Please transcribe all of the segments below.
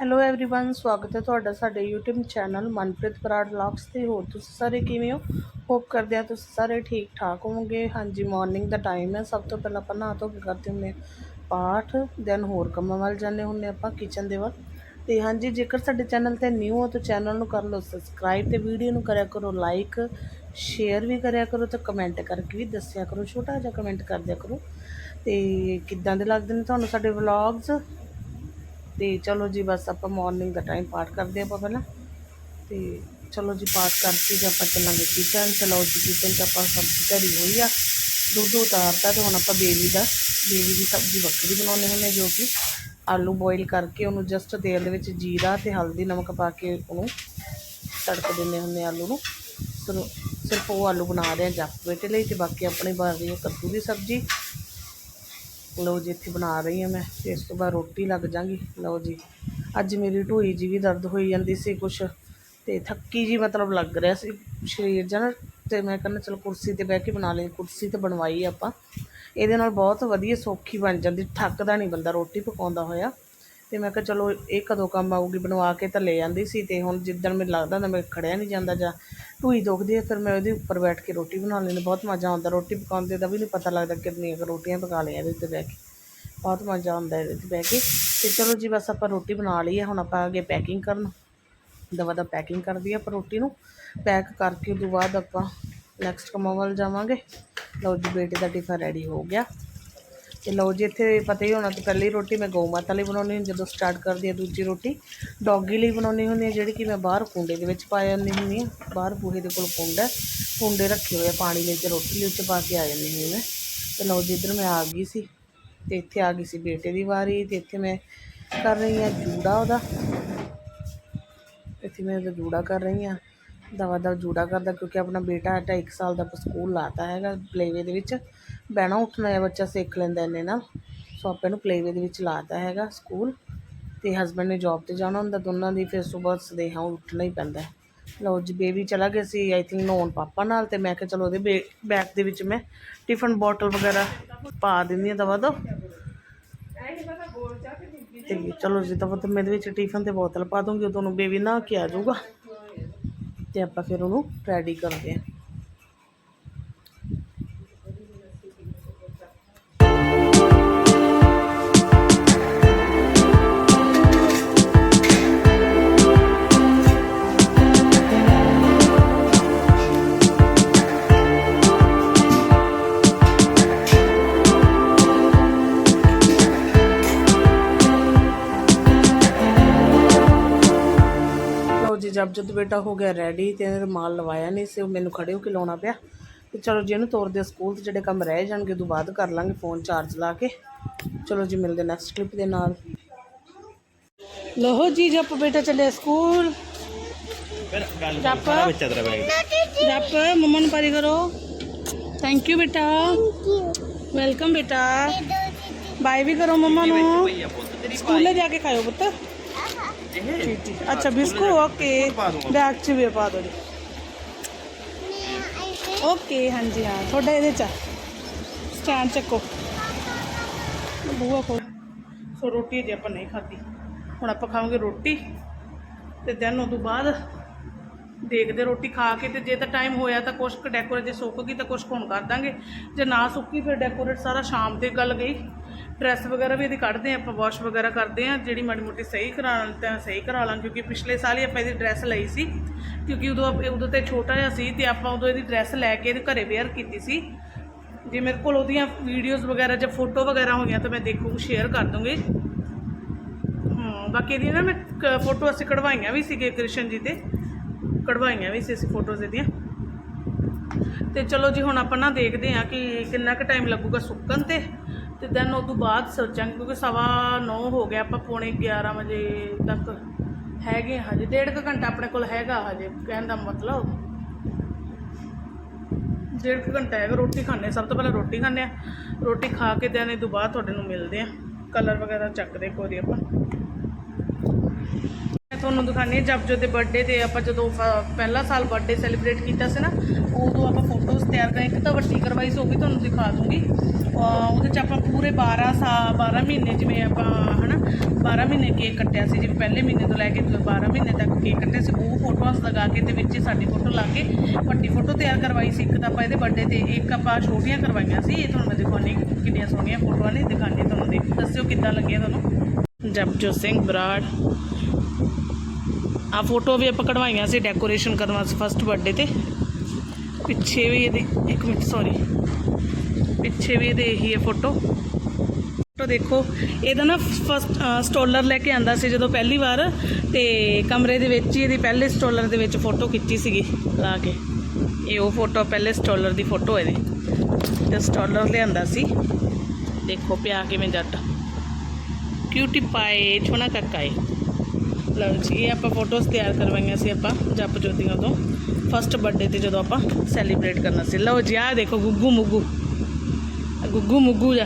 Hello everyone ਸਵਾਗਤ ਹੈ ਤੁਹਾਡਾ ਸਾਡੇ YouTube channel Manpreet Brar vlogs ਤੇ ਹੋਰ ਤੁਸੀਂ ਸਾਰੇ ਕਿਵੇਂ ਹੋ ਹੋਪ ਕਰਦੇ ਆ ਤੁਸੀਂ ਸਾਰੇ ਠੀਕ ਠਾਕ ਹੋਵੋਗੇ ਹਾਂਜੀ ਮਾਰਨਿੰਗ ਦਾ ਟਾਈਮ ਹੈ ਸਭ ਤੋਂ ਪਹਿਲਾਂ ਆਪਾਂ ਨਹਾ ਧੋ ਕੇ ਕਰਦੇ ਹੁੰਦੇ ਹਾਂ ਪਾਠ ਦੈਨ ਹੋਰ ਕੰਮਾਂ ਵੱਲ ਜਾਂਦੇ ਹੁੰਦੇ ਆਪਾਂ ਕਿਚਨ ਦੇ ਵੱਲ ਤੇ ਹਾਂਜੀ ਜੇਕਰ ਸਾਡੇ ਚੈਨਲ ਤੇ ਨਿਊ ਹੋ ਤਾਂ ਚੈਨਲ ਨੂੰ ਕਰ ਲਓ ਸਬਸਕ੍ਰਾਈਬ ਤੇ ਵੀਡੀਓ ਨੂੰ ਕਰਿਆ ਕਰੋ ਲਾਈਕ ਸ਼ੇਅਰ ਵੀ ਕਰਿਆ ਕਰੋ ਤੇ ਕਮੈਂਟ ਕਰਕੇ ਵੀ ਦੱਸਿਆ ਕਰੋ ਛੋਟਾ ਜਿਹਾ ਕਮੈਂਟ ਕਰ ਦਿਆ ਕਰੋ ਤੇ ਕਿੱਦਾਂ ਦੇ ਲੱਗਦੇ ਨੇ ਤੁਹਾਨੂੰ ਸਾਡੇ ਵਲੌਗਸ ਤੇ ਚਲੋ ਜੀ ਬਸ ਆਪਾਂ ਮਾਰਨਿੰਗ ਦਾ ਟਾਈਮ ਪਾਠ ਕਰਦੇ ਆਪਾਂ ਪਹਿਲਾਂ। ਤੇ ਚਲੋ ਜੀ ਪਾਠ ਕਰਕੇ ਜੇ ਆਪਾਂ ਚੱਲਾਂਗੇ ਕਿਚਨ ਚਲੋ ਜੀ ਕਿਚਨ 'ਚ ਆਪਾਂ ਸਬਜ਼ੀ ਧਰੀ ਹੋਈ ਆ। ਦੁੱਧ ਉਤਾਰਤਾ ਤੇ ਹੁਣ ਆਪਾਂ ਬੇਬੀ ਦਾ ਬੇਬੀ ਦੀ ਸਬਜ਼ੀ ਵੱਖਰੀ ਬਣਾਉਣੇ ਹੁੰਦੇ ਜੋ ਕਿ ਆਲੂ ਬੋਇਲ ਕਰਕੇ ਉਹਨੂੰ ਜਸਟ ਤੇਲ ਦੇ ਵਿੱਚ ਜੀਰਾ ਤੇ ਹਲਦੀ ਨਮਕ ਪਾ ਕੇ ਉਹਨੂੰ ਤੜਕ ਦਿੰਦੇ ਹੁੰਦੇ ਆਲੂ ਨੂੰ। ਸਿਰ- ਸਿਰਫ ਉਹ ਆਲੂ ਬਣਾ ਰਹੇ ਆ ਜੱਪ ਬੇਟੇ ਲਈ ਤੇ ਬਾਕੀ ਆਪਣੇ ਬਣ ਰਹੀ ਹੈ ਕੱਦੂ ਦੀ ਸਬਜ਼ੀ ਲਓ ਜੀ, ਇੱਥੇ ਬਣਾ ਰਹੀ ਹਾਂ ਮੈਂ, ਤੇ ਇਸ ਤੋਂ ਬਾਅਦ ਰੋਟੀ ਲੱਗ ਜਾਗੀ। ਲਓ ਜੀ, ਅੱਜ ਮੇਰੀ ਢੂਈ ਜੀ ਵੀ ਦਰਦ ਹੋਈ ਜਾਂਦੀ ਸੀ ਕੁਛ, ਤੇ ਥੱਕੀ ਜੀ ਮਤਲਬ ਲੱਗ ਰਿਹਾ ਸੀ ਸਰੀਰ ਜਨ, ਤੇ ਮੈਂ ਕਹਿੰਦਾ ਚਲੋ ਕੁਰਸੀ ਤੇ ਬਹਿ ਕੇ ਬਣਾ ਲਈ, ਕੁਰਸੀ ਤੇ ਬਣਵਾਈ ਆਪਾਂ। ਇਹਦੇ ਨਾਲ ਬਹੁਤ ਵਧੀਆ ਸੌਖੀ ਬਣ ਜਾਂਦੀ, ਥੱਕਦਾ ਨਹੀਂ ਬੰਦਾ, ਰੋਟੀ ਪਕਾਉਂਦਾ ਹੋਇਆ। ਅਤੇ ਮੈਂ ਕਿਹਾ ਚਲੋ ਇਹ ਕਦੋਂ ਕੰਮ ਆਊਗੀ? ਬਣਵਾ ਕੇ ਤਾਂ ਲੈ ਜਾਂਦੀ ਸੀ ਅਤੇ ਹੁਣ ਜਿੱਦਣ ਮੈਨੂੰ ਲੱਗਦਾ ਹੁੰਦਾ ਮੈਂ ਖੜ੍ਹਿਆ ਨਹੀਂ ਜਾਂਦਾ ਜਾਂ ਢੂਈ ਦੁਖਦੀ ਹੈ ਫਿਰ ਮੈਂ ਉਹਦੇ ਉੱਪਰ ਬੈਠ ਕੇ ਰੋਟੀ ਬਣਾ ਲੈਂਦੀ। ਬਹੁਤ ਮਜ਼ਾ ਆਉਂਦਾ ਰੋਟੀ ਪਕਾਉਂਦੇ ਦਾ ਵੀ ਨਹੀਂ ਪਤਾ ਲੱਗਦਾ ਕਿੰਨੀਆਂ ਕੁ ਰੋਟੀਆਂ ਪਕਾ ਲਈਆਂ ਇਹਦੇ ਤੇ ਬਹਿ ਕੇ। ਬਹੁਤ ਮਜ਼ਾ ਆਉਂਦਾ ਇਹਦੇ ਤੇ ਬਹਿ ਕੇ। ਅਤੇ ਚਲੋ ਜੀ ਬਸ ਆਪਾਂ ਰੋਟੀ ਬਣਾ ਲਈ ਹੈ ਹੁਣ ਆਪਾਂ ਅੱਗੇ ਪੈਕਿੰਗ ਕਰਨ। ਦਵਾ ਦਾ ਪੈਕਿੰਗ ਕਰਦੀ ਆ ਆਪਾਂ ਰੋਟੀ ਨੂੰ। ਪੈਕ ਕਰਕੇ ਉਦੋਂ ਬਾਅਦ ਆਪਾਂ ਨੈਕਸਟ ਕੰਮਾਂ ਵੱਲ ਜਾਵਾਂਗੇ। ਲਓ ਜੀ ਬੇਟੇ ਦਾ ਟਿਫਨ ਰੈਡੀ ਹੋ ਗਿਆ। ਤੇ ਲਓ ਜੀ, ਇੱਥੇ ਪਤਾ ਹੀ ਹੋਣਾ ਕਿ ਪਹਿਲੀ ਰੋਟੀ ਮੈਂ ਗਊ ਮਾਤਾ ਲਈ ਬਣਾਉਣੀ ਹੁੰਦੀ ਜਦੋਂ ਸਟਾਰਟ ਕਰਦੀ ਆ ਦੂਜੀ ਰੋਟੀ ਡੌਗੀ ਲਈ ਬਣਾਉਣੀ ਹੁੰਦੀ ਹੈ, ਜਿਹੜੀ ਕਿ ਮੈਂ ਬਾਹਰ ਕੁੰਡੇ ਦੇ ਵਿੱਚ ਪਾ ਜਾਂਦੀ ਹੁੰਦੀ ਹਾਂ, ਬਾਹਰ ਬੂਹੇ ਦੇ ਕੋਲ ਕੁੰਡਾ ਹੈ। ਕੁੰਡੇ ਰੱਖੇ ਹੋਏ ਆ, ਪਾਣੀ ਲਈ ਤੇ ਰੋਟੀ ਲਈ ਉੱਚ ਪਾ ਕੇ ਆ ਜਾਂਦੀ ਹੁੰਦੀ ਮੈਂ ਤੇ ਲਓ ਜੀ, ਇੱਧਰ ਮੈਂ ਆ ਗਈ ਸੀ, ਤੇ ਇੱਥੇ ਆ ਗਈ ਸੀ ਬੇਟੇ ਦੀ ਵਾਰੀ, ਤੇ ਇੱਥੇ ਮੈਂ ਕਰ ਰਹੀ ਹਾਂ ਜੂੜਾ ਉਹਦਾ ਇੱਥੇ ਮੈਂ ਉਹਦਾ ਜੂੜਾ ਕਰ ਰਹੀ ਹਾਂ ਦਵਾ ਦਾ ਜੂੜਾ ਕਰਦਾ, ਕਿਉਂਕਿ ਆਪਣਾ ਬੇਟਾ ਢਾਈ ਕੁ ਸਾਲ ਦਾ ਆਪਾਂ ਸਕੂਲ ਲਾਤਾ ਹੈਗਾ, ਪਲੇਵੇ ਦੇ ਵਿੱਚ ਬਹਿਣਾ ਉੱਠਣਾ ਹੈ ਬੱਚਾ ਸਿੱਖ ਲੈਂਦਾ ਇਹਨੇ ਨਾਲ ਸੋ ਆਪਾਂ ਇਹਨੂੰ ਪਲੇਵੇ ਦੇ ਵਿੱਚ ਲਾਤਾ ਹੈਗਾ ਸਕੂਲ ਤੇ ਹਸਬੰਡ ਨੇ ਜੌਬ ਤੇ ਜਾਣਾ ਹੁੰਦਾ ਦੋਨਾਂ ਦੀ, ਫਿਰ ਸਵੇਰ ਸਦੇਹਾਂ ਉੱਠਣਾ ਹੀ ਪੈਂਦਾ। ਹੈ। ਲਓ ਜੀ ਬੇਬੀ ਚਲਾ ਗਿਆ ਸੀ ਆਈ ਥਿੰਕ ਨੌਨ ਪਾਪਾ ਨਾਲ ਤੇ ਮੈਂ ਕਿਹਾ ਚਲੋ ਉਹਦੇ ਬੇ ਬੈਗ ਦੇ ਵਿੱਚ ਮੈਂ ਟਿਫਨ ਬੋਟਲ ਵਗੈਰਾ ਪਾ ਦਿੰਦੀ ਹਾਂ ਦਵਾ ਦੋ। ਤੇ ਚਲੋ ਜੀ, ਦਵਾ ਤਾਂ ਮੈਂ ਇਹਦੇ ਵਿੱਚ ਟਿਫਨ ਤੇ ਬੋਤਲ ਪਾ ਦੂੰਗੀ, ਉਦੋਂ ਨੂੰ ਬੇਬੀ ਨਾ ਕੇ ਆ ਜਾਊਗਾ। ਤੇ ਆਪਾਂ ਫਿਰ ਉਹਨੂੰ ਰੈਡੀ ਕਰਦੇ ਹਾਂ ਲਓ ਜੀ ਜਦ ਜਦ ਬੇਟਾ ਹੋ ਗਿਆ ਰੈਡੀ ਤੇ ਰੁਮਾਲ ਲਵਾਇਆ ਨਹੀਂ ਸੀ ਉਹ ਮੈਨੂੰ ਖੜੇ ਹੋ ਕੇ ਲਾਉਣਾ ਪਿਆ? ਤੇ ਚਲੋ ਜੀ ਇਹਨੂੰ ਤੋਰਦੇ ਸਕੂਲ ਤੇ ਜਿਹੜੇ ਕੰਮ ਰਹਿ ਜਾਣਗੇ ਉਦੋਂ ਬਾਅਦ ਕਰ ਲਾਂਗੇ ਫੋਨ ਚਾਰਜ ਲਾ ਕੇ। ਚਲੋ ਜੀ ਮਿਲਦੇ ਨੈਕਸਟ ਕਲਿੱਪ ਦੇ ਨਾਲ। ਲੋ ਜੀ ਜੱਪ ਬੇਟਾ ਚੱਲਿਆ ਸਕੂਲ। ਜੱਪ। ਬੱਚਾ ਤੇਰਾ ਬੈਗ ਜੱਪ ਮੰਮਾ ਨੂੰ ਪਾਰੀ ਕਰੋ। ਥੈਂਕ ਯੂ ਬੇਟਾ। ਵੈਲਕਮ ਬੇਟਾ। ਬਾਏ ਵੀ ਕਰੋ ਮੰਮਾ ਨੂੰ। ਸਕੂਲੇ ਜਾ ਕੇ ਖਾਓ ਪੁੱਤ। ਠੀਕ ਠੀਕ ਅੱਛਾ ਬਿਸਕੁਟ ਓਕੇ ਬੈਗ ਚ ਵੀ ਪਾ ਦੋ ਜੀ ਓਕੇ ਹਾਂਜੀ ਹਾਂ ਤੁਹਾਡਾ ਇਹਦੇ ਚ ਸਟੈਂਡ ਚੱਕੋ ਬੂਆ ਖੋਲ ਸੋ ਰੋਟੀ ਜੇ ਆਪਾਂ ਨਹੀਂ ਖਾਧੀ ਹੁਣ ਆਪਾਂ ਖਾਵਾਂਗੇ ਰੋਟੀ ਤੇ ਦੈਨ ਉਹ ਤੋਂ ਬਾਅਦ ਦੇਖਦੇ ਰੋਟੀ ਖਾ ਕੇ ਤੇ ਜੇ ਤਾਂ ਟਾਈਮ ਹੋਇਆ ਤਾਂ ਕੁਛ ਕੁ ਡੈਕੋਰੇਟ ਜੇ ਸੁੱਕ ਗਈ ਤਾਂ ਕੁਛ ਕੁ ਹੁਣ ਕਰ ਦਾਂਗੇ ਜੇ ਨਾ ਸੁੱਕੀ ਫਿਰ ਡੈਕੋਰੇਟ ਸਾਰਾ ਸ਼ਾਮ ਤੇ ਗੱਲ ਗਈ ਡਰੈਸ ਵਗੈਰਾ ਵੀ ਇਹਦੀ ਕੱਢਦੇ ਹਾਂ, ਆਪਾਂ ਵਾਸ਼ ਵਗੈਰਾ ਕਰਦੇ ਹਾਂ, ਜਿਹੜੀ ਮਾੜੀ ਮੋਟੀ ਸਹੀ ਕਰਾਉਣ ਤਾਂ ਸਹੀ ਕਰਾ ਲਾਂ, ਕਿਉਂਕਿ ਪਿਛਲੇ ਸਾਲ ਹੀ ਆਪਾਂ ਇਹਦੀ ਡਰੈਸ ਲਈ ਸੀ, ਕਿਉਂਕਿ ਉਦੋਂ ਆਪ- ਉਦੋਂ ਤੇ ਛੋਟਾ ਜਿਹਾ ਸੀ ਤੇ ਆਪਾਂ ਉਦੋਂ ਇਹਦੀ ਡਰੈਸ ਲੈ ਕੇ ਇਹਦੇ ਘਰੇ ਵੇਅਰ ਕੀਤੀ ਸੀ। ਜੇ ਮੇਰੇ ਕੋਲ ਉਹਦੀਆਂ ਵੀਡੀਓਜ਼ ਵਗੈਰਾ ਜਾਂ ਫੋਟੋ ਵਗੈਰਾ ਹੋਈਆਂ ਤਾਂ ਮੈਂ ਦੇਖੂ ਸ਼ੇਅਰ ਕਰ ਦੂੰਗੀ। ਹਾਂ ਬਾਕੀ ਇਹਦੀਆਂ ਨਾ ਮੈਂ ਕ- ਫੋਟੋ ਅਸੀਂ ਕਢਵਾਈਆਂ ਵੀ ਸੀਗੇ ਕ੍ਰਿਸ਼ਨ ਜੀ ਤੇ, ਕਢਵਾਈਆਂ ਵੀ ਸੀ ਅਸੀਂ ਫੋਟੋਜ਼ ਇਹਦੀਆਂ। ਤੇ ਚਲੋ ਜੀ, ਹੁਣ ਆਪਾਂ ਨਾ ਦੇਖਦੇ ਹਾਂ ਕਿ ਕਿੰਨਾ ਕੁ ਟਾਈਮ ਲੱਗੂਗਾ ਸੁੱਕਣ ਤੇ। ਤੇ ਦੈਨ ਉਸ ਤੋਂ ਬਾਅਦ ਸੋਚਾਂਗੇ ਕਿਉਂਕਿ ਸਵਾ 9 ਹੋ ਗਿਆ, ਆਪਾਂ ਪੌਣੇ 11 ਵਜੇ ਤੱਕ ਹੈਗੇ ਹਾਂ ਹਜੇ। ਡੇਢ ਕੁ ਘੰਟਾ ਆਪਣੇ ਕੋਲ ਹੈਗਾ ਹਜੇ, ਕਹਿਣ ਦਾ ਮਤਲਬ। ਡੇਢ ਕੁ ਘੰਟਾ ਹੈਗਾ, ਰੋਟੀ ਖਾਣੇ ਸਭ ਤੋਂ ਪਹਿਲਾਂ ਰੋਟੀ ਖਾਣੇ ਆ ਰੋਟੀ ਖਾ ਕੇ ਦੈਨ ਇਹ ਤੋਂ ਬਾਅਦ ਤੁਹਾਡੇ ਨੂੰ ਮਿਲਦੇ ਆ ਕਲਰ ਵਗੈਰਾ ਚੱਕਦੇ ਕੋਈ ਆਪਾਂ। ਤੁਹਾਨੂੰ ਦਿਖਾਣੀ ਜਬ ਜੋ ਦੇ ਬਰਥਡੇ ਤੇ ਆਪਾਂ ਜਦੋਂ ਫ- ਪਹਿਲਾ ਸਾਲ ਬਰਥਡੇ ਸੈਲੀਬ੍ਰੇਟ ਕੀਤਾ ਸੀ ਨਾ, ਉਦੋਂ ਆਪਾਂ ਫੋਟੋਜ਼ ਤਿਆਰ ਕਰਾਂ, ਇੱਕ ਤਾਂ ਵੱਡੀ ਕਰਵਾਈ ਸੀ, ਉਹ ਵੀ ਤੁਹਾਨੂੰ ਦਿਖਾ ਦੂੰਗੀ। ਉਹਦੇ ਚ ਆਪਾਂ ਪੂਰੇ 12 ਸਾਲ 12 ਮਹੀਨੇ ਜਿਵੇਂ ਆਪਾਂ, ਹਨਾ 12 ਮਹੀਨੇ ਕੇਕ ਕੱਟਿਆ ਸੀ, ਜਿਵੇਂ ਪਹਿਲੇ ਮਹੀਨੇ ਤੋਂ ਲੈ ਕੇ 12 ਮਹੀਨੇ ਤੱਕ ਕੇਕ ਕੱਟਿਆ ਸੀ, ਉਹ ਫੋਟੋਆਂ ਲਗਾ ਕੇ ਤੇ ਵਿੱਚ ਹੀ ਸਾਡੀ ਫੋਟੋ ਲਾ ਕੇ ਵੱਡੀ ਫੋਟੋ ਤਿਆਰ ਕਰਵਾਈ ਸੀ, ਇੱਕ ਤਾਂ ਆਪਾਂ ਇਹਦੇ ਬਰਥਡੇ ਤੇ, ਇੱਕ ਆਪਾਂ ਛੋਟੀਆਂ ਕਰਵਾਈਆਂ ਸੀ, ਇਹ ਤੁਹਾਨੂੰ ਮੈਂ ਦਿਖਾਉਣੀ ਕਿੰਨੀਆਂ ਸੋਹਣੀਆਂ ਫੋਟੋਆਂ ਨੇ ਦਿਖਾਣੀ ਤੁਹਾਨੂੰ ਦੇਖ, ਦੱਸਿਓ ਕਿੱਦਾਂ ਲੱਗੀਆਂ ਤੁਹਾਨੂੰ। ਜਪਜੋਤ ਸਿੰਘ ਬਰਾੜ। ਆ ਫੋਟੋ ਵੀ ਆਪਾਂ ਕਢਵਾਈਆਂ ਸੀ ਡੈਕੋਰੇਸ਼ਨ ਕਰਨ ਵਾਸਤੇ ਫਸਟ ਬਰਥਡੇ ਤੇ। ਪਿੱਛੇ ਵੀ ਇਹਦੀ, ਇੱਕ ਮਿੰਟ ਸੌਰੀ ਪਿੱਛੇ ਵੀ ਇਹਦੇ ਇਹੀ ਹੈ ਫੋਟੋ। ਫੋਟੋ ਦੇਖੋ, ਇਹਦਾ ਨਾ ਫਸਟ ਸਟੋਲਰ ਲੈ ਕੇ ਆਂਦਾ ਸੀ ਜਦੋਂ ਪਹਿਲੀ ਵਾਰ ਤੇ ਕਮਰੇ ਦੇ ਵਿੱਚ ਹੀ ਇਹਦੀ ਪਹਿਲੇ ਸਟੋਲਰ ਦੇ ਵਿੱਚ ਫੋਟੋ ਖਿੱਚੀ ਸੀਗੀ, ਲਾ ਕੇ। ਇਹ ਉਹ ਫੋਟੋ, ਪਹਿਲੇ ਸਟੋਲਰ ਦੀ ਫੋਟੋ ਇਹਦੀ। ਤੇ ਸਟੋਲਰ ਲਿਆਂਦਾ ਸੀ। ਦੇਖੋ ਪਿਆ ਕਿਵੇਂ ਜੱਟ। ਕਿਊਟੀ ਪਾਏ ਛੋਣਾ ਕੱਕਾ ਏ। ਲਓ ਜੀ, ਇਹ ਆਪਾਂ ਫੋਟੋਜ਼ ਤਿਆਰ ਕਰਵਾਈਆਂ ਸੀ ਆਪਾਂ ਜੱਪ ਜੋਤੀਆਂ ਤੋਂ ਫਸਟ ਬਰਥਡੇ ਤੇ ਜਦੋਂ ਆਪਾਂ ਸੈਲੀਬ੍ਰੇਟ ਕਰਨਾ ਸੀ। ਲਓ ਜੀ, ਆਹ ਦੇਖੋ ਗੁੱਗੂ ਮੁੱਗੂ। ਗੁੱਗੂ ਮੁੱਗੂ ਜਾ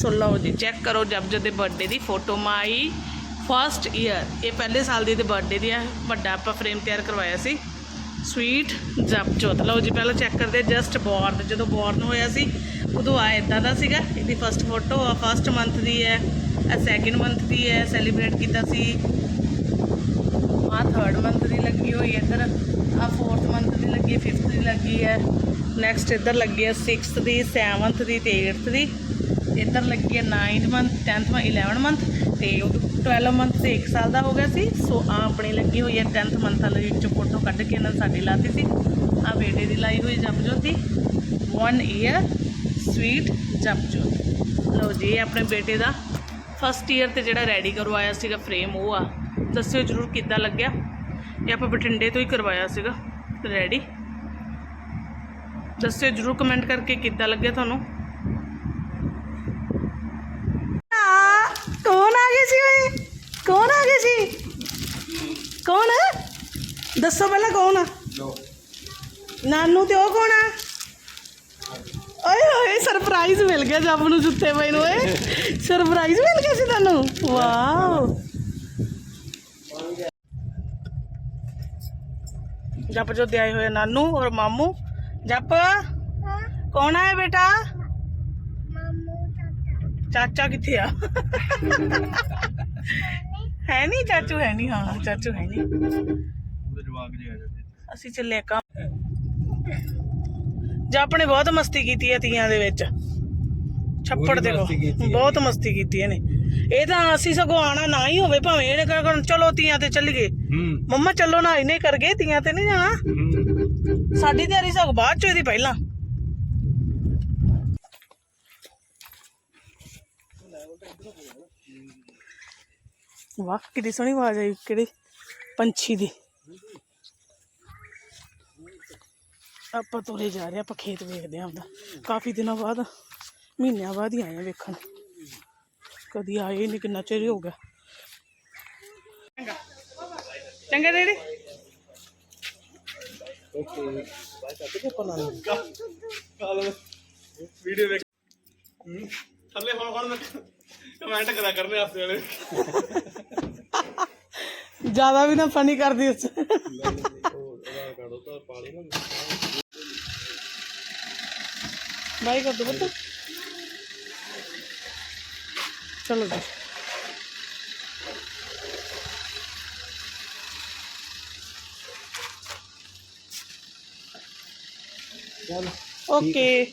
ਸੋ ਲਓ ਜੀ ਚੈੱਕ ਕਰੋ ਜਪ ਜੋਤ ਦੇ ਬਰਥਡੇ ਦੀ ਫੋਟੋ ਮਾਈ ਫਸਟ ਈਅਰ ਇਹ ਪਹਿਲੇ ਸਾਲ ਦੀ ਤੇ ਬਰਥਡੇ ਦੀ ਆ, ਵੱਡਾ ਆਪਾਂ ਫਰੇਮ ਤਿਆਰ ਕਰਵਾਇਆ ਸੀ। ਸਵੀਟ ਜਪ ਜੋਤ। ਲਓ ਜੀ, ਪਹਿਲਾਂ ਚੈੱਕ ਕਰਦੇ ਜਸਟ ਬੋਰਨ ਜਦੋਂ ਬੋਰਨ ਹੋਇਆ ਸੀ, ਉਦੋਂ ਆ ਇਦਾਂ ਦਾ ਸੀਗਾ। ਇਹਦੀ ਫਸਟ ਫੋਟੋ ਆ ਫਸਟ ਮੰਥ ਦੀ ਹੈ, ਆ ਸੈਕਿੰਡ ਮੰਥ ਦੀ ਹੈ ਸੈਲੀਬ੍ਰੇਟ ਕੀਤਾ ਸੀ। ਆ ਮੰਥ ਦੀ ਲੱਗੀ ਹੋਈ ਇੱਧਰ ਆ ਫੋਰਥ ਮੰਥ ਦੀ ਲੱਗੀ ਫਿਫਥ ਦੀ ਲੱਗੀ ਹੈ। ਨੈਕਸਟ ਇੱਧਰ ਲੱਗੀ ਹੈ 6th ਦੀ 7th ਦੀ ਤੇ 8th ਦੀ। ਇੱਧਰ ਲੱਗੀ ਹੈ 9th month 10th month 11 month ਤੇ ਉਦੋਂ 12 ਮੰਥ ਤੇ 1 ਸਾਲ ਦਾ ਹੋ ਗਿਆ ਸੀ। ਸੋ ਆ ਆਪਣੀ ਲੱਗੀ ਹੋਈ ਹੈ 10th ਮੰਥ ਵਾਲੀ ਵਿੱਚੋਂ ਫੋਟੋ ਕੱਢ ਕੇ ਇਹਨਾਂ ਨੇ ਸਾਡੀ ਲਾਤੀ ਸੀ। ਆ ਬੇਟੇ ਦੀ ਲਾਈ ਹੋਈ ਜਪਜੋਤ। ਦੀ 1 ਈਅਰ ਸਵੀਟ ਜਪਜੋਤ। ਲਓ ਜੀ ਆਪਣੇ ਬੇਟੇ ਦਾ ਫਸਟ ਈਅਰ ਤੇ ਜਿਹੜਾ ਰੈਡੀ ਕਰਵਾਇਆ ਸੀਗਾ ਫਰੇਮ ਉਹ ਆ। ਦੱਸਿਓ ਜਰੂਰ ਕਿੱਦਾਂ ਲੱਗਿਆ। ਇਹ ਆਪਾਂ ਬਠਿੰਡੇ ਤੋਂ ਹੀ ਕਰਵਾਇਆ ਸੀਗਾ ਰੈਡੀ। ਦੱਸਿਓ ਜਰੂਰ ਕਮੈਂਟ ਕਰਕੇ ਕਿੱਦਾਂ ਲੱਗਿਆ ਤੁਹਾਨੂੰ। ਕੌਣ ਆ ਗਿਆ ਸੀ ਓਏ? ਕੌਣ ਆ ਗਿਆ ਸੀ? ਕੌਣ? ਦੱਸੋ ਪਹਿਲਾਂ ਕੌਣ ਆ? ਨਾਨੂ ਤੇ ਉਹ ਕੌਣ ਆ? ਓਏ ਓਏ ਸਰਪ੍ਰਾਈਜ਼ ਮਿਲ ਗਿਆ ਜੱਬ ਨੂੰ ਜੁੱਤੇ ਨੂੰ ਓਏ। ਸਰਪ੍ਰਾਈਜ਼ ਮਿਲ ਗਿਆ ਸੀ ਤੁਹਾਨੂੰ ਵਾਓ ਜੱਪ ਜੋ ਦੇ ਆਏ ਹੋਏ ਨਾਨੂ ਔਰ ਮਾਮੂ। ਜੱਪ। ਕੌਣ ਆਇਆ ਬੇਟਾ? ਚਾਚਾ ਕਿੱਥੇ ਆ? ਹੈ ਨਹੀਂ ਚਾਚੂ ਹੈ ਨਹੀਂ ਹਾਂ ਚਾਚੂ ਹੈ ਨਹੀਂ। ਜੇ ਅਸੀਂ ਚੱਲੇ ਕੰਮ। ਜੱਪ ਨੇ ਬਹੁਤ ਮਸਤੀ ਕੀਤੀ ਹੈ ਤੀਆਂ ਦੇ ਵਿੱਚ। ਛੱਪੜ ਕੀਤੀ ਹੈ। ਬਹੁਤ ਮਸਤੀ ਕੀਤੀ ਇਹਨੇ। ਇਹ ਤਾਂ ਅਸੀਂ ਸਗੋਂ ਆਣਾ ਨਾ ਹੀ ਹੋਵੇ ਭਾਵੇਂ ਇਹਨੇ ਕਹਿਣਾ ਚਲੋ ਤੀਆਂ ਤੇ ਚੱਲੀਏ। ਹੂੰ। ਮੰਮਾ ਚੱਲੋ ਨਾ ਇਹਨੇ ਕਰ ਗਏ ਤੀਆਂ ਤੇ ਨਹੀਂ ਜਾਣਾ। ਸਾਡੀ ਤਿਆਰੀ ਸਗੋਂ ਬਾਅਦ ਚ ਇਹਦੀ ਪਹਿਲਾਂ। ਵਾਹ ਕਿੰਨੀ ਸੋਹਣੀ ਆਵਾਜ਼ ਆਈ ਕਿਹੜੀ ਪੰਛੀ ਦੀ। ਆਪਾਂ ਤੁਰੇ ਜਾ ਰਹੇ ਆਪਾਂ ਖੇਤ ਵੇਖਦੇ ਆਂ ਉਹਦਾ ਕਾਫੀ ਦਿਨਾਂ ਬਾਅਦ ਮਹੀਨਿਆਂ ਬਾਅਦ ਹੀ ਆਏ ਆ ਵੇਖਣ। ਕਦੀ ਆਏ ਨਹੀਂ ਕਿੰਨਾ ਚਿਰ ਹੀ ਹੋ ਗਿਆ ਚੰਗਾ ਚੰਗਾ ਡੈਡੀ ਵੀਡੀਓ ਵੇਖ ਹੂੰ ਥੱਲੇ ਹੁਣ ਹੁਣ ਕਮੈਂਟ ਕਰਾ ਕਰਨੇ ਆਸਤੇ ਵਾਲੇ ਜ਼ਿਆਦਾ ਵੀ ਨਾ ਫਨੀ ਕਰਦੀ ਉਸ 'ਚ। ਕਾੜੋ ਤਾਂ ਪਾਣੀ ਨਾ ਬਾਈ ਕਰ ਦੋ ਬੱਤ ਚਲੋ ਜੀ। Okay.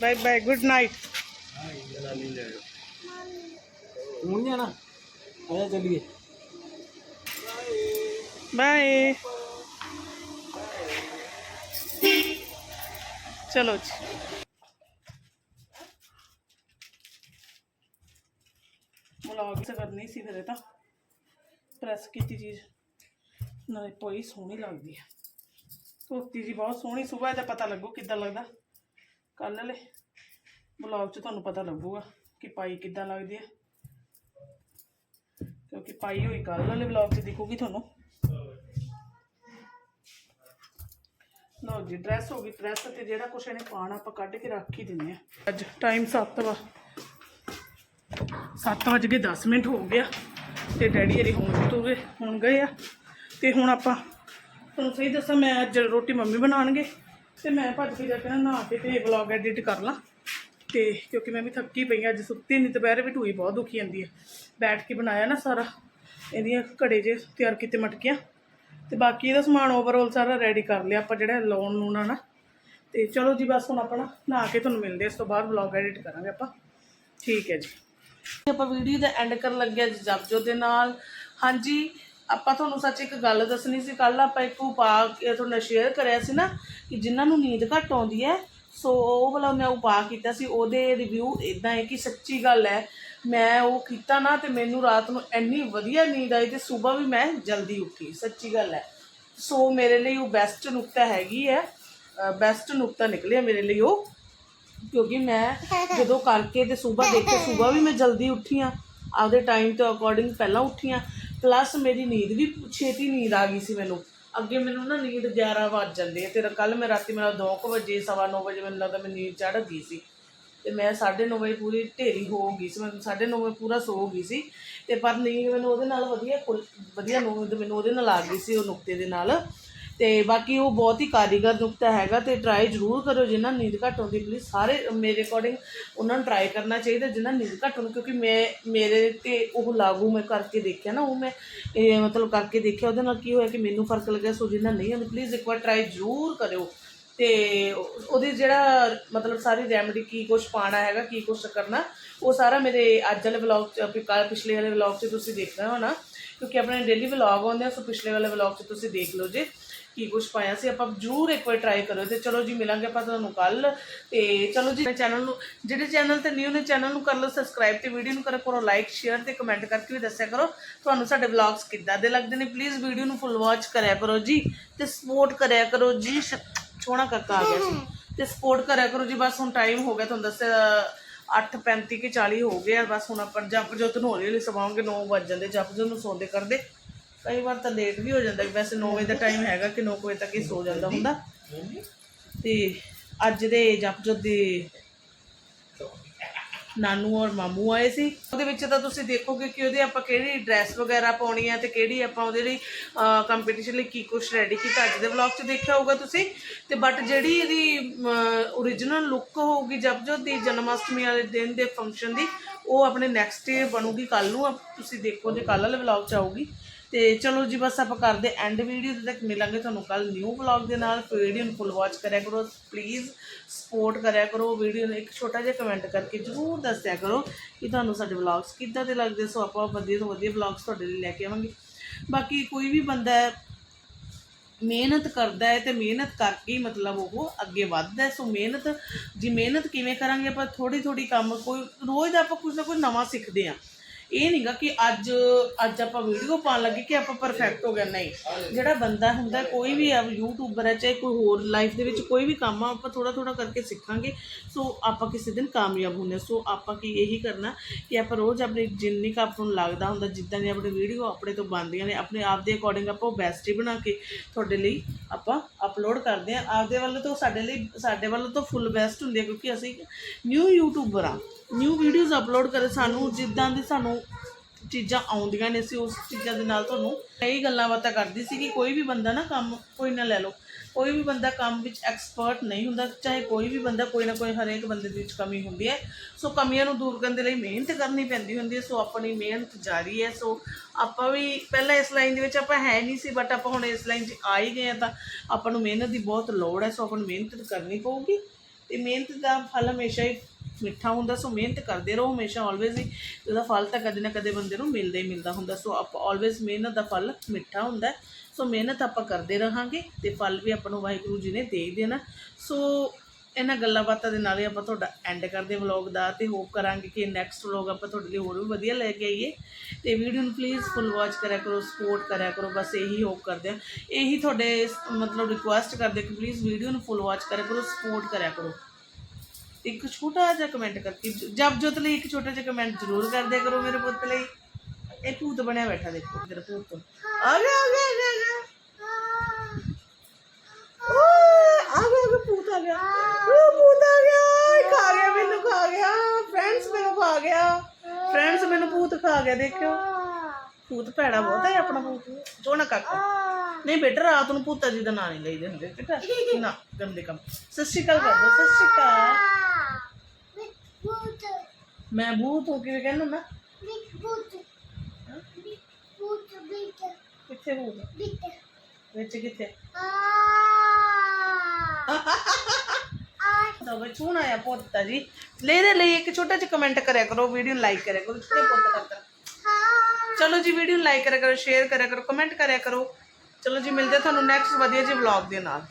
Bye bye good night. ਹੁਣ ਜਾਣਾ ਆਇਆ ਚੱਲੀਏ। ਬਾਏ। ਚਲੋ ਜੀ। ਵਲੌਗ ਸੇ ਕਰਨੀ ਸੀ ਫਿਰ ਇਹ ਤਾਂ ਪ੍ਰੈਸ ਕੀਤੀ ਚੀਜ਼ ਨਾਲੇ ਪੋਈ ਸੋਹਣੀ ਲੱਗਦੀ ਹੈ ਧੋਤੀ ਜੀ ਬਹੁਤ ਸੋਹਣੀ ਸਵੇਰ ਦਾ ਪਤਾ ਲੱਗੂ ਕਿੱਦਾਂ ਲੱਗਦਾ ਕੱਲ ਵਾਲੇ ਵਲੌਗ 'ਚ ਤੁਹਾਨੂੰ ਪਤਾ ਲੱਗੂਗਾ ਕਿ ਪਾਈ ਕਿੱਦਾਂ ਲੱਗਦੀ ਹੈ ਕਿਉਂਕਿ ਪਾਈ ਹੋਈ ਕੱਲ ਵਾਲੇ ਵਲੌਗ 'ਚ ਦਿਖੂਗੀ ਤੁਹਾਨੂੰ ਲਓ ਜੀ ਡਰੈਸ ਹੋ ਗਈ ਡਰੈਸ ਤੇ ਜਿਹੜਾ ਕੁਛ ਇਹਨੇ ਪਾਣਾ ਆਪਾਂ ਕੱਢ ਕੇ ਰੱਖ ਹੀ ਦਿੰਦੇ ਆ ਅੱਜ ਟਾਈਮ 7 ਵਾ 7 ਵਜ ਕੇ 10 ਮਿੰਟ ਹੋ ਗਿਆ ਤੇ ਡੈਡੀ ਹਰੀ ਹੁਣ ਤੁਰੇ ਹੁਣ ਗਏ ਆ। ਤੇ ਹੁਣ ਆਪਾਂ, ਤੁਹਾਨੂੰ ਸਹੀ ਦੱਸਾਂ, ਮੈਂ ਅੱਜ ਰੋਟੀ ਮੰਮੀ ਬਣਾਉਣਗੇ ਤੇ ਮੈਂ ਭੱਜ ਕੇ ਜਾ ਕੇ ਨਾ ਨਹਾ ਕੇ ਤੇ ਵਲੌਗ ਐਡਿਟ ਕਰ ਲਾਂ। ਤੇ ਕਿਉਂਕਿ ਮੈਂ ਵੀ ਥੱਕੀ ਪਈ ਹਾਂ ਅੱਜ ਸੁੱਤੀ ਨਹੀਂ ਦੁਪਹਿਰ ਵੀ ਢੂਈ ਬਹੁਤ ਦੁਖੀ ਜਾਂਦੀ ਹੈ ਬੈਠ ਕੇ ਬਣਾਇਆ ਨਾ ਸਾਰਾ, ਇਹਦੀਆਂ ਘੜੇ ਜੇ ਤਿਆਰ ਕੀਤੇ ਮਟਕੀਆਂ। ਤੇ ਬਾਕੀ ਇਹਦਾ ਸਮਾਨ ਓਵਰਆਲ ਸਾਰਾ ਰੈਡੀ ਕਰ ਲਿਆ ਆਪਾਂ ਜਿਹੜਾ ਲੋਨ ਲੂਣਾ ਨਾ ਨਾ। ਤੇ ਚਲੋ ਜੀ, ਬਸ ਹੁਣ ਆਪਣਾ ਨਹਾ ਕੇ ਤੁਹਾਨੂੰ ਮਿਲਦੇ ਇਸ ਤੋਂ ਬਾਅਦ ਵਲੌਗ ਐਡਿਟ ਕਰਾਂਗੇ ਆਪਾਂ। ਠੀਕ ਹੈ ਜੀ। ਆਪਾਂ ਵੀਡੀਓ ਦਾ ਐਂਡ ਕਰਨ ਲੱਗਿਆ ਜੀ ਜਪਜੋ ਦੇ ਨਾਲ। ਹਾਂਜੀ, ਆਪਾਂ ਤੁਹਾਨੂੰ ਸੱਚ ਇੱਕ ਗੱਲ ਦੱਸਣੀ ਸੀ ਕੱਲ ਆਪਾਂ ਇੱਕ ਉਪਾਅ ਇਹ ਨਾਲ ਸ਼ੇਅਰ ਕਰਿਆ ਸੀ ਨਾ ਕਿ ਜਿਨ੍ਹਾਂ ਨੂੰ ਨੀਂਦ ਘੱਟ ਆਉਂਦੀ ਹੈ, ਸੋ ਉਹ ਵਾਲਾ ਮੈਂ ਉਪਾਅ ਕੀਤਾ ਸੀ, ਉਹਦੇ ਰਿਵਿਊ ਇਦਾਂ ਹੈ ਕਿ ਸੱਚੀ ਗੱਲ ਹੈ, ਮੈਂ ਉਹ ਕੀਤਾ ਨਾ ਤੇ ਮੈਨੂੰ ਰਾਤ ਨੂੰ ਇੰਨੀ ਵਧੀਆ ਨੀਂਦ ਆਈ ਤੇ ਸਵੇਰ ਵੀ ਮੈਂ ਜਲਦੀ ਉੱਠੀ, ਸੱਚੀ ਗੱਲ ਹੈ। ਸੋ ਮੇਰੇ ਲਈ ਉਹ ਬੈਸਟ ਨੁਕਤਾ ਹੈਗੀ ਹੈ ਬੈਸਟ ਨੁਕਤਾ ਨਿਕਲਿਆ ਮੇਰੇ ਲਈ ਉਹ ਕਿਉਂਕਿ ਮੈਂ ਜਦੋਂ ਕਰਕੇ ਤੇ ਸਵੇਰ ਕੇ ਸਵੇਰ ਵੀ ਮੈਂ ਜਲਦੀ ਉੱਠੀ ਆ। ਆਪਦੇ ਟਾਈਮ ਤੋਂ ਅਕੋਰਡਿੰਗ ਪਹਿਲਾਂ ਉੱਠੀ ਆ। ਪਲੱਸ ਮੇਰੀ ਨੀਂਦ ਵੀ ਛੇਤੀ ਨੀਂਦ ਆ ਗਈ ਸੀ ਮੈਨੂੰ। ਅੱਗੇ ਮੈਨੂੰ ਨਾ ਨੀਂਦ 11 ਵੱਜ ਜਾਂਦੀ ਹੈ ਤੇ ਕੱਲ ਮੈਂ ਰਾਤੀ ਮੇਰਾ 2 ਵਜੇ, ਸਵਾ ਨੌ ਵਜੇ ਮੈਨੂੰ ਲੱਗਦਾ ਮੈਂ ਨੀਂਦ ਚੜ੍ਹ ਗਈ ਸੀ। ਤੇ ਮੈਂ 9:30 ਵਜੇ ਪੂਰੀ ਢੇਰੀ ਹੋ ਗਈ ਸੀ। ਮੈਂ 9:30 ਵਜੇ ਪੂਰਾ ਸੋ ਗਈ ਸੀ। ਤੇ ਪਰ ਨੀਂਦ ਮੈਨੂੰ ਉਹਦੇ ਨਾਲ ਵਧੀਆ ਖੁੱਲ- ਵਧੀਆ ਨੀਂਦ ਮੈਨੂੰ ਉਹਦੇ ਨਾਲ ਆ ਗਈ ਸੀ, ਉਹ ਨੁਕਤੇ ਦੇ ਨਾਲ। ਅਤੇ ਬਾਕੀ ਉਹ ਬਹੁਤ ਹੀ ਕਾਰੀਗਰ ਨੁਕਤਾ ਹੈਗਾ ਅਤੇ ਟਰਾਈ ਜ਼ਰੂਰ ਕਰੋ ਜਿਨ੍ਹਾਂ ਨੀਂਦ ਘੱਟ ਆਉਂਦੀ ਪਲੀਜ਼ ਸਾਰੇ, ਮੇਰੇ ਅਕੋਰਡਿੰਗ ਉਹਨਾਂ ਨੂੰ ਟਰਾਈ ਕਰਨਾ ਚਾਹੀਦਾ ਜਿਨ੍ਹਾਂ ਨੀਂਦ ਘੱਟ ਆਉਂਦੀ ਕਿਉਂਕਿ ਮੈਂ, ਮੇਰੇ ਤੇ ਉਹ ਲਾਗੂ ਮੈਂ ਕਰਕੇ ਦੇਖਿਆ ਨਾ, ਉਹ ਮੈਂ, ਇਹ ਮਤਲਬ ਕਰਕੇ ਦੇਖਿਆ, ਉਹਦੇ ਨਾਲ ਕੀ ਹੋਇਆ ਕਿ ਮੈਨੂੰ ਫ਼ਰਕ ਲੱਗਿਆ, ਸੋ ਜਿਨ੍ਹਾਂ ਨਹੀਂ ਆਉਂਦੀ ਪਲੀਜ਼ ਇੱਕ ਵਾਰ ਟਰਾਈ ਜ਼ਰੂਰ ਕਰਿਓ। ਤੇ ਉਹ- ਉਹਦੀ ਜਿਹੜਾ ਮਤਲਬ ਸਾਰੀ ਰੈਮਡੀ ਕੀ ਕੁਝ ਪਾਣਾ ਹੈਗਾ, ਕੀ ਕੁਝ ਕਰਨਾ, ਉਹ ਸਾਰਾ ਮੇਰੇ ਅੱਜ ਵਾਲੇ ਵਲੌਗ ਚ ਵੀ ਪਿਛਲੇ ਵਾਲੇ ਵਲੌਗ 'ਚ ਤੁਸੀਂ ਦੇਖਣਾ ਹੋਣਾ। ਕਿਉਂਕਿ ਆਪਣੇ ਡੇਲੀ ਵਲੌਗ ਆਉਂਦੇ ਆ, ਸੋ ਪਿਛਲੇ ਵਾਲੇ ਵਲੌਗ 'ਚ ਤੁਸੀਂ ਦੇਖ ਲਓ ਜੇ ਕੀ ਕੁਝ ਪਾਇਆ ਸੀ। ਆਪਾਂ ਜਰੂਰ ਇੱਕ ਵਾਰ ਟਰਾਈ ਕਰੋ ਤੇ ਚਲੋ ਜੀ, ਮਿਲਾਂਗੇ ਆਪਾਂ ਤੁਹਾਨੂੰ ਕੱਲ ਤੇ ਚਲੋ ਜੀ ਚੈਨਲ ਨੂੰ ਜਿਹੜੇ ਚੈਨਲ ਤੇ ਨਿਊ ਨੇ ਚੈਨਲ ਨੂੰ ਕਰ ਲਓ ਸਬਸਕ੍ਰਾਈਬ ਤੇ ਵੀਡੀਓ ਨੂੰ ਕਰੋ ਕਰੋ ਲਾਈਕ ਸ਼ੇਅਰ ਤੇ ਕਮੈਂਟ ਕਰਕੇ ਵੀ ਦੱਸਿਆ ਕਰੋ। ਤੁਹਾਨੂੰ ਸਾਡੇ ਵਲੌਗਸ ਕਿੱਦਾਂ ਦੇ ਲੱਗਦੇ ਨੇ? ਪਲੀਜ਼ ਵੀਡੀਓ ਨੂੰ ਫੁੱਲ ਵਾਚ ਕਰਿਆ ਕਰੋ ਜੀ ਤੇ ਸਪੋਰਟ ਕਰਿਆ ਕਰੋ ਜੀ। ਸ਼- ਸੋਹਣਾ ਕਾਕਾ ਆ ਗਿਆ ਸੀ। ਤੇ ਸਪੋਰਟ ਕਰਿਆ ਕਰੋ ਜੀ, ਬਸ ਹੁਣ ਟਾਈਮ ਹੋ ਗਿਆ ਤੁਹਾਨੂੰ ਦੱਸਿਆ 8:35 ਕਿ 40 ਹੋ ਗਏ ਆ ਬਸ ਹੁਣ ਆਪਾਂ ਜਪ ਜੋਤ ਨੂੰ ਹੌਲੀ ਹੌਲੀ ਸਵਾਵਾਂਗੇ 9 ਵੱਜ ਜਾਂਦੇ ਜਪ ਜੋਤ ਨੂੰ ਸੌਂਦੇ ਕਰਦੇ। ਕਈ ਵਾਰ ਤਾਂ ਲੇਟ ਵੀ ਹੋ ਜਾਂਦਾ ਵੈਸੇ 9 ਵਜੇ ਦਾ ਟਾਈਮ ਹੈਗਾ ਕਿ 9 ਵਜੇ ਤੱਕ ਹੀ ਸੋ ਜਾਂਦਾ ਹੁੰਦਾ। ਤੇ ਅੱਜ ਦੇ ਜਪ ਜੋਤ ਦੇ ਨਾਨੂ ਔਰ ਮਾਮੂ ਆਏ ਸੀ। ਉਹਦੇ ਵਿੱਚ ਤਾਂ ਤੁਸੀਂ ਦੇਖੋਗੇ ਕਿ ਉਹਦੇ ਆਪਾਂ ਕਿਹੜੀ ਡਰੈਸ ਵਗੈਰਾ ਪਾਉਣੀ ਹੈ ਤੇ ਕਿਹੜੀ ਆਪਾਂ ਉਹਦੇ ਲਈ ਕੰਪੀਟੀਸ਼ਨ ਲਈ ਕੀ ਕੁਛ ਰੈਡੀ ਕੀਤਾ। ਅੱਜ ਦੇ ਵਲੌਗ 'ਚ ਦੇਖਿਆ ਹੋਊਗਾ ਤੁਸੀਂ। ਤੇ ਬਟ ਜਿਹੜੀ ਇਹਦੀ origignal ਲੁੱਕ ਹੋਊਗੀ ਜਪਜੋਤ ਦੀ ਜਨਮ ਅਸ਼ਟਮੀ ਵਾਲੇ ਦਿਨ ਦੇ ਫੰਕਸ਼ਨ ਦੀ, ਉਹ ਆਪਣੇ ਨੈਕਸਟ ਡੇ ਬਣੂਗੀ। ਕੱਲ ਨੂੰ ਤੁਸੀਂ ਦੇਖੋ ਜੇ ਕੱਲ ਵਾਲੇ ਵਲੌਗ 'ਚ ਆਊਗੀ। ਤੇ ਚਲੋ ਜੀ, ਬਸ ਆਪਾਂ ਕਰਦੇ ਐਂਡ ਵੀਡੀਓ ਤੱਕ ਮਿਲਾਂਗੇ ਤੁਹਾਨੂੰ ਕੱਲ ਨਿਊ ਵਲੌਗ ਦੇ ਨਾਲ ਵੀਡੀਓ ਨੂੰ ਫੁੱਲ ਵਾਚ ਕਰਿਆ ਕਰੋ ਪਲੀਜ਼ ਸਪੋਰਟ ਕਰਿਆ ਕਰੋ ਵੀਡੀਓ ਨੂੰ ਇੱਕ ਛੋਟਾ ਜਿਹਾ ਕਮੈਂਟ ਕਰਕੇ ਜ਼ਰੂਰ ਦੱਸਿਆ ਕਰੋ ਕਿ ਤੁਹਾਨੂੰ ਸਾਡੇ ਵਲੌਗਸ ਕਿੱਦਾਂ ਦੇ ਲੱਗਦੇ, ਸੋ ਆਪਾਂ ਵਧੀਆ ਤੋਂ ਵਧੀਆ ਵਲੌਗਸ ਤੁਹਾਡੇ ਲਈ ਲੈ ਕੇ ਆਵਾਂਗੇ। ਬਾਕੀ ਕੋਈ ਵੀ ਬੰਦਾ ਹੈ ਮਿਹਨਤ ਕਰਦਾ ਹੈ ਤੇ ਮਿਹਨਤ ਕਰਕੇ ਹੀ ਮਤਲਬ ਉਹ ਅੱਗੇ ਵੱਧਦਾ ਹੈ, ਸੋ ਮਿਹਨਤ, ਜੀ ਮਿਹਨਤ ਕਿਵੇਂ ਕਰਾਂਗੇ ਆਪਾਂ ਥੋੜੀ ਥੋੜੀ ਕੰਮ, ਕੋਈ, ਰੋਜ਼ ਦਾ ਆਪਾਂ ਕੁਝ ਨਾ ਕੁਝ ਨਵਾਂ ਸਿੱਖਦੇ ਆ ਇਹ ਨਹੀਂਗਾ ਕਿ ਅੱਜ ਅੱਜ ਆਪਾਂ ਵੀਡੀਓ ਪਾਉਣ ਲੱਗੇ ਕਿ ਆਪਾਂ ਪਰਫੈਕਟ ਹੋ ਗਏ ਨਹੀਂ। ਜਿਹੜਾ ਬੰਦਾ ਹੁੰਦਾ, ਕੋਈ ਵੀ ਆ ਯੂਟਿਊਬਰ ਹੈ, ਚਾਹੇ ਕੋਈ ਹੋਰ ਲਾਈਫ ਦੇ ਵਿੱਚ ਕੋਈ ਵੀ ਕੰਮ ਆ, ਆਪਾਂ ਥੋੜਾ ਥੋੜਾ ਕਰਕੇ ਸਿੱਖਾਂਗੇ। ਸੋ ਆਪਾਂ ਕਿਸੇ ਦਿਨ ਕਾਮਯਾਬ ਹੁੰਦੇ ਸੋ ਆਪਾਂ ਕੀ ਇਹੀ ਕਰਨਾ ਕਿ ਆਪਾਂ ਰੋਜ਼ ਆਪਣੀ ਜਿੰਨੀ ਕੁ ਆਪਾਂ ਨੂੰ ਲੱਗਦਾ ਹੁੰਦਾ, ਜਿੱਦਾਂ ਦੀ ਆਪਣੀ ਵੀਡੀਓ ਆਪਣੇ ਤੋਂ ਬਣਦੀਆਂ ਨੇ, ਆਪਣੇ ਆਪ ਦੇ ਅਕੋਰਡਿੰਗ ਆਪਾਂ ਉਹ ਬੈਸਟ ਹੀ ਬਣਾ ਕੇ ਤੁਹਾਡੇ ਲਈ ਆਪਾਂ ਅਪਲੋਡ ਕਰਦੇ ਆ ਆਪਦੇ ਵੱਲੋਂ ਤੋਂ ਸਾਡੇ ਲਈ, ਸਾਡੇ ਵੱਲੋਂ ਤੋਂ ਫੁੱਲ ਬੈਸਟ ਹੁੰਦੀ ਹੈ, ਕਿਉਂਕਿ ਅਸੀਂ ਨਿਊ ਯੂਟਿਊਬਰ ਆ ਨਿਊ ਵੀਡੀਓਜ਼ ਅਪਲੋਡ ਕਰ, ਸਾਨੂੰ ਜਿੱਦਾਂ ਦੀ ਸਾਨੂੰ ਚੀਜ਼ਾਂ ਆਉਂਦੀਆਂ ਨੇ ਸੀ ਉਸ ਚੀਜ਼ਾਂ ਦੇ ਨਾਲ ਤੁਹਾਨੂੰ ਕਈ ਗੱਲਾਂ ਬਾਤਾਂ ਕਰਦੀ ਸੀ ਕਿ ਕੋਈ ਵੀ ਬੰਦਾ ਨਾ ਕੰਮ ਕੋਈ ਨਾ ਲੈ ਲਓ। ਕੋਈ ਵੀ ਬੰਦਾ ਕੰਮ ਵਿੱਚ ਐਕਸਪਰਟ ਨਹੀਂ ਹੁੰਦਾ, ਚਾਹੇ ਕੋਈ ਵੀ ਬੰਦਾ ਕੋਈ ਨਾ ਕੋਈ ਹਰੇਕ ਬੰਦੇ ਦੇ ਵਿੱਚ ਕਮੀ ਹੁੰਦੀ ਹੈ। ਸੋ ਕਮੀਆਂ ਨੂੰ ਦੂਰ ਕਰਨ ਦੇ ਲਈ ਮਿਹਨਤ ਕਰਨੀ ਪੈਂਦੀ ਹੁੰਦੀ ਹੈ, ਸੋ ਆਪਣੀ ਮਿਹਨਤ ਜਾਰੀ ਹੈ। ਸੋ ਆਪਾਂ ਵੀ ਪਹਿਲਾਂ ਇਸ ਲਾਈਨ ਦੇ ਵਿੱਚ ਆਪਾਂ ਹੈ ਨਹੀਂ ਸੀ ਬਟ ਆਪਾਂ ਹੁਣ ਇਸ ਲਾਈਨ 'ਚ ਆ ਹੀ ਗਏ ਆ ਤਾਂ ਆਪਾਂ ਨੂੰ ਮਿਹਨਤ ਦੀ ਬਹੁਤ ਲੋੜ ਹੈ। ਸੋ ਆਪਾਂ ਨੂੰ ਮਿਹਨਤ ਕਰਨੀ ਪਊਗੀ ਤੇ ਮਿਹਨਤ ਦਾ ਫਲ ਹਮੇਸ਼ਾ ਹੀ ਮਿੱਠਾ ਹੁੰਦਾ, ਸੋ ਮਿਹਨਤ ਕਰਦੇ ਰਹੋ ਹਮੇਸ਼ਾ ਆਲਵੇਜ਼ ਹੀ। ਉਹਦਾ ਫਲ ਤਾਂ ਕਦੇ ਨਾ ਕਦੇ ਬੰਦੇ ਨੂੰ ਮਿਲਦਾ ਹੀ ਮਿਲਦਾ ਹੁੰਦਾ। ਸੋ ਆਪਾਂ ਆਲਵੇਜ਼ ਮਿਹਨਤ ਦਾ ਫਲ ਮਿੱਠਾ ਹੁੰਦਾ। ਸੋ ਮਿਹਨਤ ਆਪਾਂ ਕਰਦੇ ਰਹਾਂਗੇ ਤੇ ਫਲ ਵੀ ਆਪਾਂ ਨੂੰ ਵਾਹਿਗੁਰੂ ਜੀ ਨੇ ਦੇ ਹੀ ਦੇਣਾ। ਸੋ ਇਹਨਾਂ ਗੱਲਾਂ ਬਾਤਾਂ ਦੇ ਨਾਲ ਹੀ ਆਪਾਂ ਤੁਹਾਡਾ ਐਂਡ ਕਰਦੇ ਵਲੌਗ ਦਾ ਤੇ ਹੋਪ ਕਰਾਂਗੇ ਕਿ ਨੈਕਸਟ ਵਲੌਗ ਆਪਾਂ ਤੁਹਾਡੇ ਲਈ ਹੋਰ ਵੀ ਵਧੀਆ ਲੈ ਕੇ ਆਈਏ। ਤੇ ਵੀਡੀਓ ਨੂੰ ਪਲੀਜ਼ ਫੁੱਲ ਵਾਚ ਕਰਿਆ ਕਰੋ ਸਪੋਰਟ ਕਰਿਆ ਕਰੋ, ਬਸ ਇਹੀ ਹੋਪ ਕਰਦੇ ਆ ਇਹੀ ਤੁਹਾਡੇ, ਮਤਲਬ ਰਿਕੁਐਸਟ ਕਰਦੇ ਕਿ ਪਲੀਜ਼ ਵੀਡੀਓ ਨੂੰ ਫੁੱਲ ਵਾਚ ਕਰਿਆ ਕਰੋ ਸਪੋਰਟ ਕਰਿਆ ਕਰੋ। ਇੱਕ ਛੋਟਾ ਜਿਹਾ ਕਮੈਂਟ ਕਰਕੇ ਜਬ ਜੋਤ ਲਈ ਇੱਕ ਛੋਟਾ ਜਿਹਾ ਕਮੈਂਟ ਜ਼ਰੂਰ ਕਰ ਦਿਆ ਕਰੋ ਮੇਰੇ ਪੁੱਤ ਲਈ। ਇਹ ਭੂਤ ਬਣਿਆ ਬੈਠਾ ਦੇਖੋ ਤੇਰਾ ਭੂਤ ਆ ਗਿਆ ਆ ਗਿਆ ਆ ਗਿਆ, ਆ ਗਿਆ। ਭੂਤ ਆ ਗਿਆ। ਓ ਭੂਤ ਆ ਗਿਆ ਖਾ ਗਿਆ ਮੈਨੂੰ ਖਾ ਗਿਆ। ਫਰੈਂਡਸ ਮੈਨੂੰ ਖਾ ਗਿਆ। ਫਰੈਂਡਸ ਮੈਨੂੰ ਭੂਤ ਖਾ ਗਿਆ ਦੇਖਿਓ। ਭੂਤ ਭੈੜਾ ਬਹੁਤ ਹੈ ਆਪਣਾ ਭੂਤ। ਸੋਹਣਾ ਕਾਕਾ ਨਹੀਂ ਬੇਟਾ ਰਾਤ ਨੂੰ ਭੂਤਾ ਜੀ ਦਾ ਨਾਂ ਨਹੀਂ ਲਈਦੇ ਹੁੰਦੇ ਬੇਟਾ ਨਾ ਗੰਦੇ ਕੰਮ। ਸਤਿ ਸ਼੍ਰੀ ਅਕਾਲ ਕਰ ਦੋ ਸਤਿ ਸ਼੍ਰੀ ਅਕਾਲ। ਮੈਂ ਭੂਤ ਹੋ ਕਿਵੇਂ ਕਹਿੰਦਾ ਨਾ ਕਿੱਥੇ ਭੂਤ ਵਿੱਚ ਕਿੱਥੇ ਤਾਂ ਬਚੂਣ ਆਇਆ ਪੁੱਤ ਜੀ ਲੈ ਦੇ ਲਈ ਇੱਕ ਛੋਟਾ ਜਿਹਾ ਕਮੈਂਟ ਕਰਿਆ ਕਰੋ ਵੀਡੀਓ ਲਾਈਕ ਕਰਿਆ ਕਰੋ ਤੇ ਪੁੱਤ ਕਰਦਾ ਚਲੋ ਜੀ ਵੀਡੀਓ ਲਾਈਕ ਕਰਿਆ ਕਰੋ ਸ਼ੇਅਰ ਕਰਿਆ ਕਰੋ ਕਮੈਂਟ ਕਰਿਆ ਕਰੋ ਚਲੋ ਜੀ ਮਿਲਦੇ ਹਾਂ ਤੁਹਾਨੂੰ ਨੈਕਸਟ ਵਧੀਆ ਜਿਹੇ ਵਲੌਗ ਦੇ ਨਾਲ